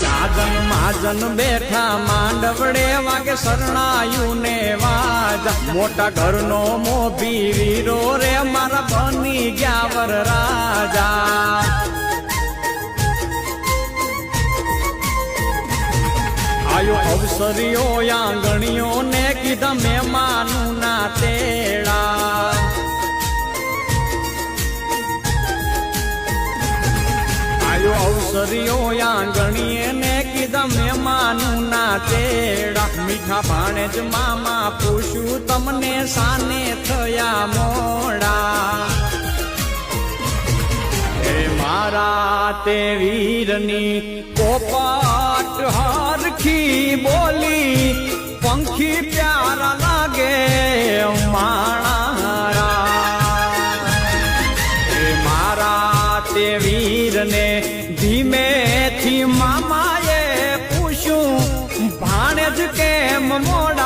સાજન માજન બેઠા માંડવડે વાગે શરણાયું ને વાજા. મોટા ઘરનો મોભી વીરો રે, મારા બની ગયા વર રાજા. આયો અવસરીઓ આંગણીઓ ને કીધા મહેમાનું ના તેડા અવસરીઓ આંગણીએ ને કીધા મહેમાનું ના તેડા. મીઠા ભાણે જ મામા પૂછ્યું, તમને સાને થયા મોડા? હે મારા તે વીરની કોપાટ હારખી બોલી, પંખી પ્યારા લાગે માણારા. હે મારા તે વીરને ધીમેથી મામાએ પૂછ્યું ભાણે જ કેમ મોડા